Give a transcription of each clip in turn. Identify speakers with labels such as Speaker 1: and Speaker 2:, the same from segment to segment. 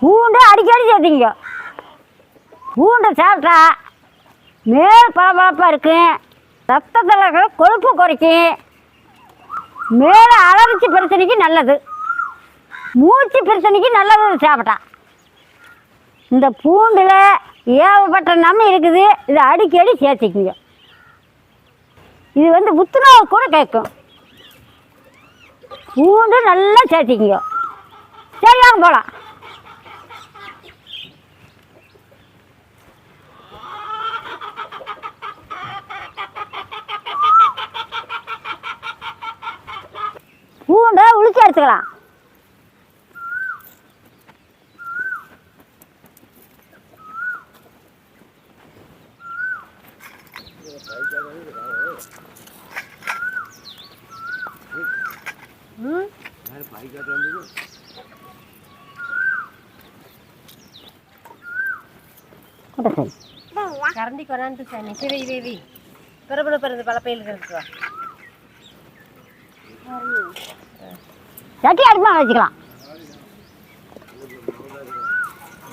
Speaker 1: பூண்டு அடிக்கடி சேர்த்திங்க. பூண்டை சாப்பிட்டா மேல் பளபளப்பாக இருக்கும் ரத்தத்தில் இருக்கிற கொழுப்பு குறைக்கும். மேலே அலர்ச்சி பிரச்சனைக்கு நல்லது. மூச்சு பிரச்சனைக்கு நல்லது சாப்பிட்டா. இந்த பூண்டில் ஏகப்பட்ட நம்ம இருக்குது. இதை அடிக்கடி சேர்த்திக்குங்க. இது வந்து புத்துணவு கூட கேட்கும். பூண்டு நல்லா சேர்த்திக்குங்க. சரியாக போகலாம் பூண்டை உளிச்சு எடுத்துக்கலாம்.
Speaker 2: கரண்டி கொண்டாந்து சாமி சிவை வேவி பிறப்புல பிறந்து பல பயிலுக்கு இருக்குவா
Speaker 1: சட்டி அடுப்பா வச்சுக்கலாம்.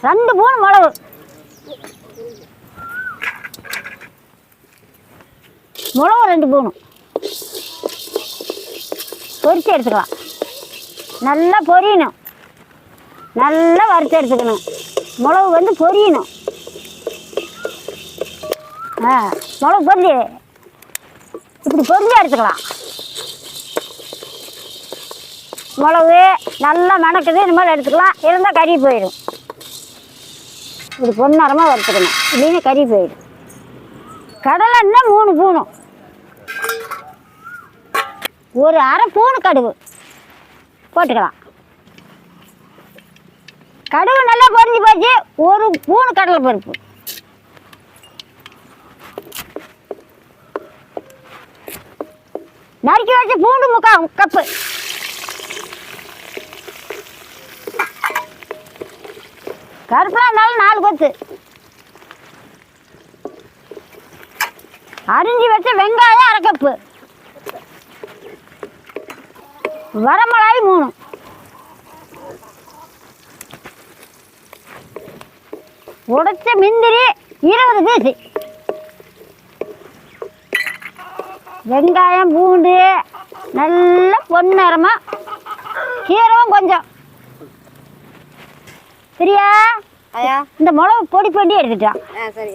Speaker 1: ரெண்டு மூணு மிளகு. மிளகு ரெண்டு மூணு. பொரிச்சு எடுத்துக்கலாம். நல்லா பொரியணும். நல்லா வறுத்து எடுத்துக்கணும். மிளகு வந்து பொரியணும். ஆ மிளகு பொரிஞ்சு இப்படி பொரிஞ்சு எடுத்துக்கலாம். மிளகு நல்லா மணக்குது இந்த மாதிரி எடுத்துக்கலாம். இருந்தால் கறி போயிடும். இது பொன்னரமாக வறுத்துக்கணும். இல்லைன்னா கறி போயிடும். கடலைன்னா மூணு பூணும். ஒரு அரை பூணு கடுகு. போட்டுக்கலாம். கடுகு நல்லா பொறிஞ்சு போச்சு. ஒரு பூணு கடலை பருப்பு. நறுக்கி வச்ச பூண்டு முக்கா கப்பு. கருப்பில் இருந்தாலும் நாலு கொத்து. அரிஞ்சு வச்ச வெங்காயம் அரை கப்பு. வரமிளகாய் மூணு. உடைச்ச முந்திரி இருபது பீஸு. வெங்காயம் பூண்டு நல்ல பொன்னிறமாக சீரகம் கொஞ்சம். பிரியா
Speaker 2: ஐயா
Speaker 1: இந்த மிளகு பொடி பண்ணி எடுத்துட்டான்
Speaker 2: ஆ சரி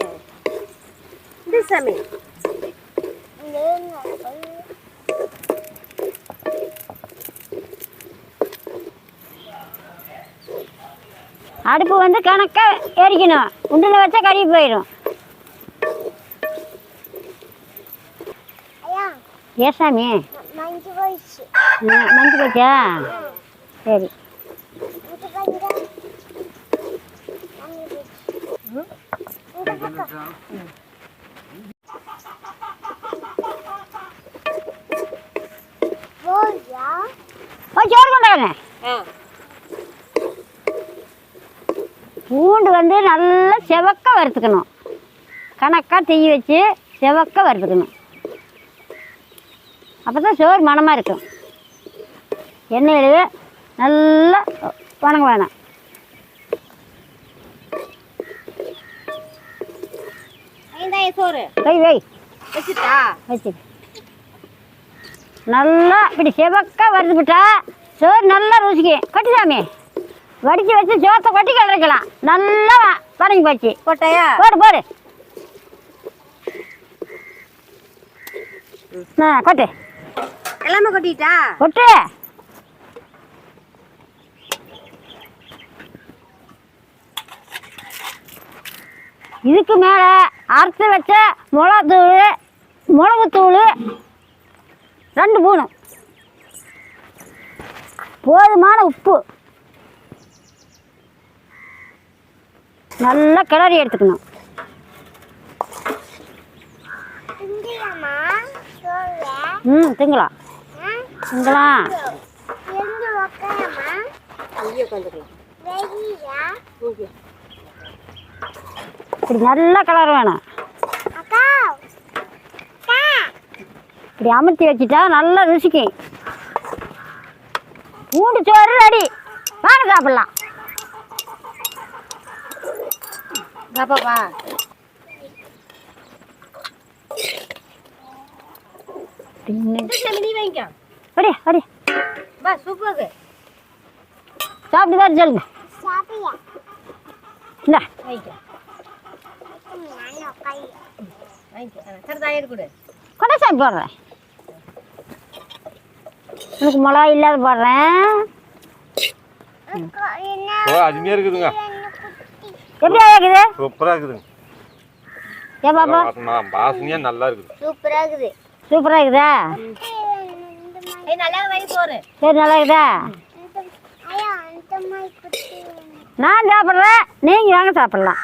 Speaker 2: இது சாமி.
Speaker 1: அடுப்பு வந்து கணக்காக எரிக்கணும். உண்டில் வச்சா கறி போயிடும். ஏ சாமி?
Speaker 3: மஞ்சு போயிடுச்சு.
Speaker 1: சரி
Speaker 3: இது கொஞ்சம் மஞ்சு போயிடுச்சு இந்த பக்கம் போயா
Speaker 1: போய் சோறு
Speaker 2: ஆ.
Speaker 1: பூண்டு வந்து நல்லா செவக்க வறுத்துக்கணும். கணக்காக தீ வச்சு செவக்க வறுத்துக்கணும். அப்போ தான் சோறு மணமாக இருக்கும். எண்ணெயில் நல்லா வணங்க வேணாம்.
Speaker 2: ஐந்தாயிரம் சோறு.
Speaker 1: வை வை
Speaker 2: வச்சுட்டா?
Speaker 1: வச்சு. நல்லா இப்படி செவக்க வறுத்துவிட்டா சோறு நல்லா ருசிக்கும் கொட்டி சாமி. வடித்து வச்சு சோத்தை கொட்டி கிளறிக்கலாம் நல்லா வ- வதங்கி போச்சு
Speaker 2: போட்டாயா?
Speaker 1: போடு போடு. ஆ கொட்டு.
Speaker 2: எல்லாமே கொட்டிட்டா?
Speaker 1: கொட்டு. இதுக்கு மேலே அரைச்சி வச்ச மிளகாத்தூள் மிளகுத்தூள் ரெண்டு மூணு போதுமான உப்பு. நல்லா கிளறி எடுத்துக்கணும். ம் திங்கலாம். திங்கலாம்.
Speaker 3: எங்க
Speaker 1: இப்படி நல்லா கலர் வேணும். இப்படி அமுத்தி வச்சுட்டா நல்லா ருசிக்கும் பூண்டு சோறு ரெடி. வாங்க சாப்பிடலாம்.
Speaker 2: பாப்பாப்பா
Speaker 1: அடி அடி
Speaker 2: பா சூப்பருக்கு
Speaker 1: சாப்பிட்டு தான் சொல்லுங்க.
Speaker 3: சாப்பியா
Speaker 2: வாங்கிக்கோ
Speaker 3: நான் உட்காந்து
Speaker 2: வாங்கிக்கோ ஆ, சரி தாயர் கொடு
Speaker 1: போடுறேன் உனக்கு மிளகா இல்லாத போடுறேன்
Speaker 4: இருக்குதுங்க.
Speaker 1: எப்படி இருக்குது
Speaker 4: இருக்குதுங்க.
Speaker 1: ஏன் பாப்பா?
Speaker 4: வாசனை- வாசனையாக நல்லா இருக்குது.
Speaker 1: சரி நல்லா இருக்குதா? நான் சாப்பிட்றேன். நீங்கள் வாங்க சாப்பிட்லாம்.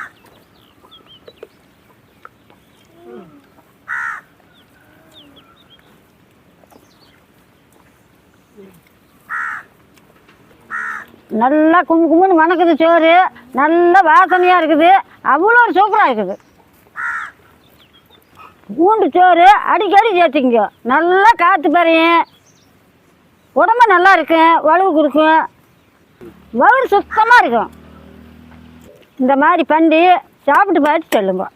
Speaker 1: நல்லா குமு கும்முன்னு மணக்குது சோறு. நல்லா வாசனையாக இருக்குது. அவ்வளோ ஒரு சூப்பராக இருக்குது. பூண்டு சோறு அடிக்கடி சேர்த்துங்க நல்லா காற்று பறையும் உடம்பு நல்லா இருக்கும் வலுவு கொடுக்கும் வயிறு சுத்தமாக இருக்கும். இந்த மாதிரி பண்ணி சாப்பிட்டு பார்த்து சொல்லுங்க.